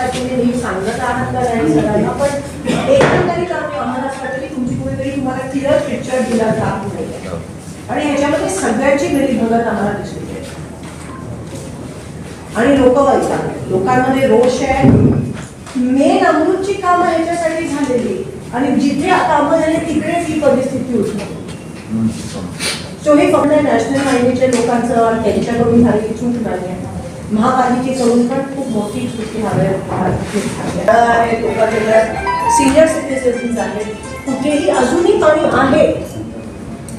प्रचार तुम्ही नीट सांगत आहात का नाही सगळ्यांना? पण एकंदरीत आम्ही आम्हाला असं वाटतं की तुमची कुठेतरी तुम्हाला क्लिअर पिक्चर दिला जात नाही. आणि ह्याच्यामध्ये सगळ्यांची बघत आम्हाला दिसली आणि लोक वैताग. लोकांमध्ये रोष आहे. मेन अमृतची कामं ह्याच्यासाठी झालेली. आणि जिथे कामं झाली तिकडेच ही परिस्थिती उद्भवली सो हे फक्त नॅशनल माहितीच्या लोकांचं त्यांच्याकडून झालेली चूक नाही आहे. महापालिकेकडून पण खूप मोठी चूक सिनियर सिटीजन्स आहेत. कुठेही अजूनही पाणी आहे.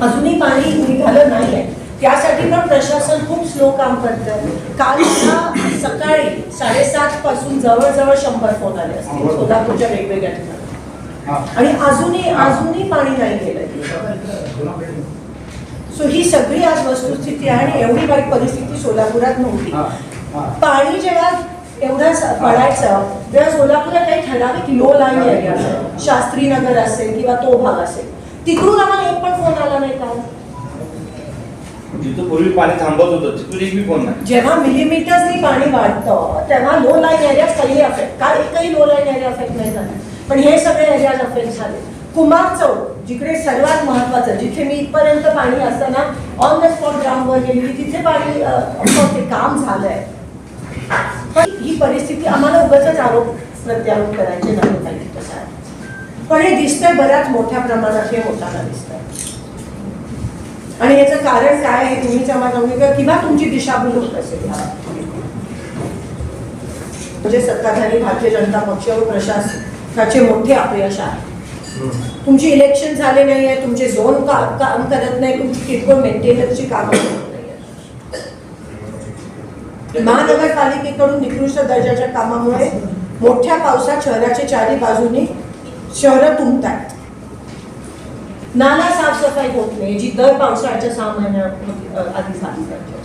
अजूनही पाणी निघालं नाही आहे त्यासाठी पण प्रशासन खूप स्लो काम करतं काल सकाळी साडेसात पासून जवळजवळ शंभर फोन आले असतील. सोलापूरच्या वेगवेगळ्या ठिकाणी. आणि अजूनही अजूनही पाणी नाही गेलं सो ही सगळी आज वस्तुस्थिती आहे आणि एवढी वाईट परिस्थिती सोलापुरात नव्हती. पाणी जेव्हा एवढं पडायचं तेव्हा सोलापुरात काही ठराविक low line area Shastri Nagar असेल किंवा तो भाग असेल. तिकडून आम्हाला एक पण फोन आला नाही का? जिथं पूर्वी पाणी थांबत होतं तिथून एक बी फोन नाही. जेव्हा मिलीमीटर्सनी पाणी वाढतं तेव्हा लो लाईन एरियाज पहिले अफेक्ट काल एकही लो लाईन एरिया अफेक्ट नाही झाला. पण हे सगळे एरियाज अफेक्ट झाले. कुमार चौक जिकडे सर्वात महत्वाचं जिथे मी इथपर्यंत पाणी असताना ऑन द स्पॉट ग्राउंडवर गेलेली तिथे पाणी काम झालंय पण ही परिस्थिती आम्हाला उगाच आरोप प्रत्यारोप करायचे नाही पाहिजे तसा. पण हे दिसतंय बऱ्याच मोठ्या प्रमाणात हे होताना दिसतंय. आणि याचं कारण काय आहे तुम्ही आम्हाला किंवा तुमची दिशाभूल होत असेल म्हणजे सत्ताधारी भारतीय जनता पक्ष व प्रशासनाचे मोठे अपयश आहे. तुमची इलेक्शन झाले नाही आहे तुमचे झोन का, काम करत नाही तुमची किरकोळ मेंटेनन्सची कामं करत नाही महानगरपालिकेकडून निकृष्ट दर्जाच्या कामामुळे मोठ्या पावसात शहराच्या चारी बाजूनी शहरं तुंबतात नाला साफसफाई होत नाही जी दर पावसाळ्याच्या सहा महिन्या आधी झाली पाहिजे